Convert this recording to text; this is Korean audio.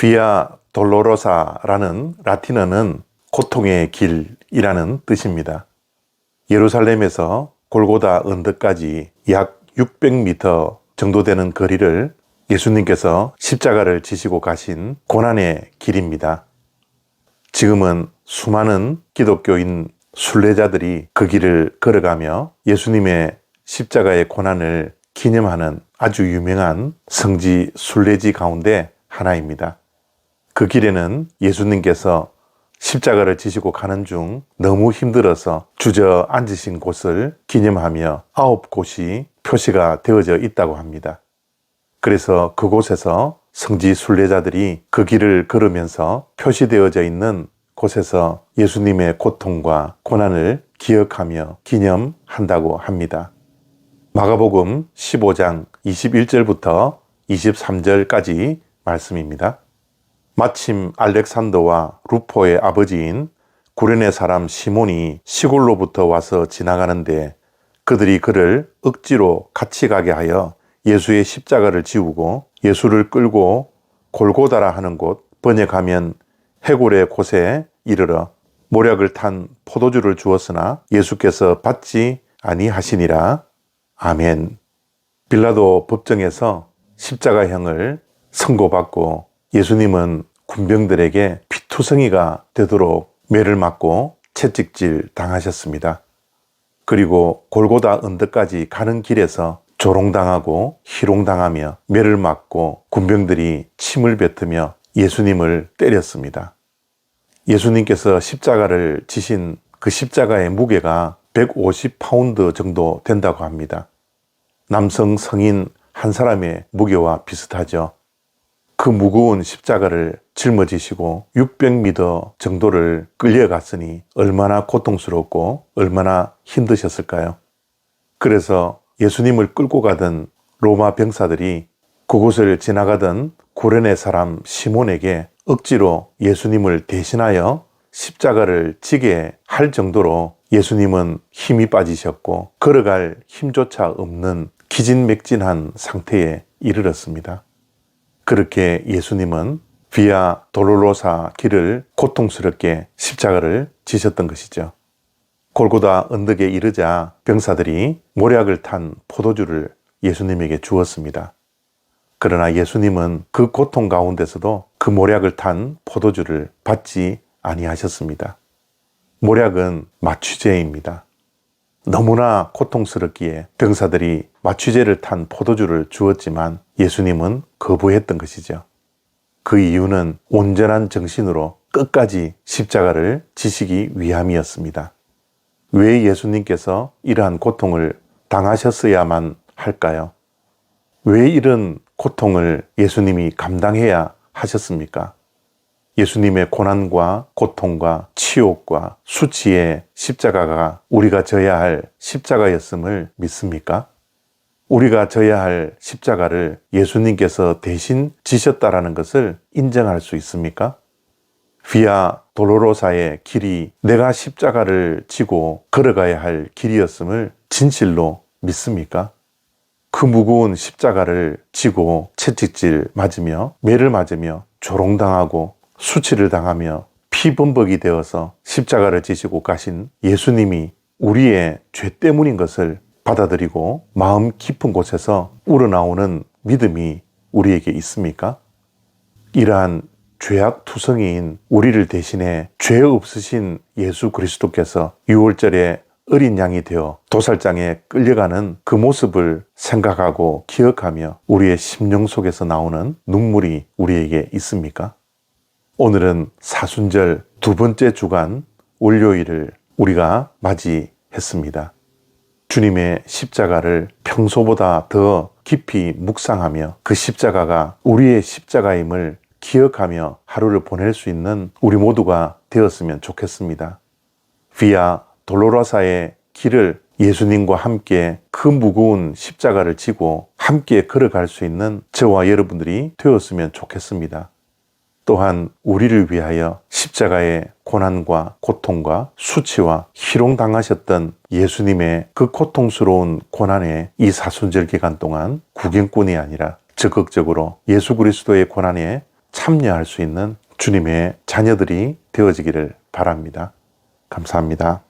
비아 돌로로사라는 라틴어는 고통의 길이라는 뜻입니다. 예루살렘에서 골고다 언덕까지 약 600m 정도 되는 거리를 예수님께서 십자가를 지시고 가신 고난의 길입니다. 지금은 수많은 기독교인 순례자들이 그 길을 걸어가며 예수님의 십자가의 고난을 기념하는 아주 유명한 성지 순례지 가운데 하나입니다. 그 길에는 예수님께서 십자가를 지시고 가는 중 너무 힘들어서 주저앉으신 곳을 기념하며 아홉 곳이 표시가 되어져 있다고 합니다. 그래서 그곳에서 성지 순례자들이 그 길을 걸으면서 표시되어져 있는 곳에서 예수님의 고통과 고난을 기억하며 기념한다고 합니다. 마가복음 15장 21절부터 23절까지 말씀입니다. 마침 알렉산더와 루포의 아버지인 구레네 사람 시몬이 시골로부터 와서 지나가는데 그들이 그를 억지로 같이 가게 하여 예수의 십자가를 지우고 예수를 끌고 골고다라 하는 곳 번역하면 해골의 곳에 이르러 모략을 탄 포도주를 주었으나 예수께서 받지 아니하시니라. 아멘. 빌라도 법정에서 십자가형을 선고받고 예수님은 군병들에게 피투성이가 되도록 매를 맞고 채찍질 당하셨습니다. 그리고 골고다 언덕까지 가는 길에서 조롱당하고 희롱당하며 매를 맞고 군병들이 침을 뱉으며 예수님을 때렸습니다. 예수님께서 십자가를 지신 그 십자가의 무게가 150파운드 정도 된다고 합니다. 남성 성인 한 사람의 무게와 비슷하죠. 그 무거운 십자가를 짊어지시고 600m 정도를 끌려갔으니 얼마나 고통스럽고 얼마나 힘드셨을까요? 그래서 예수님을 끌고 가던 로마 병사들이 그곳을 지나가던 고레네 사람 시몬에게 억지로 예수님을 대신하여 십자가를 지게 할 정도로 예수님은 힘이 빠지셨고 걸어갈 힘조차 없는 기진맥진한 상태에 이르렀습니다. 그렇게 예수님은 비아 돌로로사 길을 고통스럽게 십자가를 지셨던 것이죠. 골고다 언덕에 이르자 병사들이 모략을 탄 포도주를 예수님에게 주었습니다. 그러나 예수님은 그 고통 가운데서도 그 모략을 탄 포도주를 받지 아니하셨습니다. 모략은 마취제입니다. 너무나 고통스럽기에 병사들이 마취제를 탄 포도주를 주었지만 예수님은 거부했던 것이죠. 그 이유는 온전한 정신으로 끝까지 십자가를 지시기 위함이었습니다. 왜 예수님께서 이러한 고통을 당하셨어야만 할까요? 왜 이런 고통을 예수님이 감당해야 하셨습니까? 예수님의 고난과 고통과 치욕과 수치의 십자가가 우리가 져야 할 십자가였음을 믿습니까? 우리가 져야 할 십자가를 예수님께서 대신 지셨다라는 것을 인정할 수 있습니까? 비아 돌로로사의 길이 내가 십자가를 지고 걸어가야 할 길이었음을 진실로 믿습니까? 그 무거운 십자가를 지고 채찍질 맞으며 매를 맞으며 조롱당하고 수치를 당하며 피범벅이 되어서 십자가를 지시고 가신 예수님이 우리의 죄 때문인 것을 받아들이고 마음 깊은 곳에서 우러나오는 믿음이 우리에게 있습니까? 이러한 죄악 투성이인 우리를 대신해 죄 없으신 예수 그리스도께서 6월절에 어린 양이 되어 도살장에 끌려가는 그 모습을 생각하고 기억하며 우리의 심령 속에서 나오는 눈물이 우리에게 있습니까? 오늘은 사순절 두 번째 주간 월요일을 우리가 맞이했습니다. 주님의 십자가를 평소보다 더 깊이 묵상하며 그 십자가가 우리의 십자가임을 기억하며 하루를 보낼 수 있는 우리 모두가 되었으면 좋겠습니다. 비아 돌로라사의 길을 예수님과 함께 그 무거운 십자가를 지고 함께 걸어갈 수 있는 저와 여러분들이 되었으면 좋겠습니다. 또한 우리를 위하여 십자가의 고난과 고통과 수치와 희롱당하셨던 예수님의 그 고통스러운 고난의 이 사순절 기간 동안 구경꾼이 아니라 적극적으로 예수 그리스도의 고난에 참여할 수 있는 주님의 자녀들이 되어지기를 바랍니다. 감사합니다.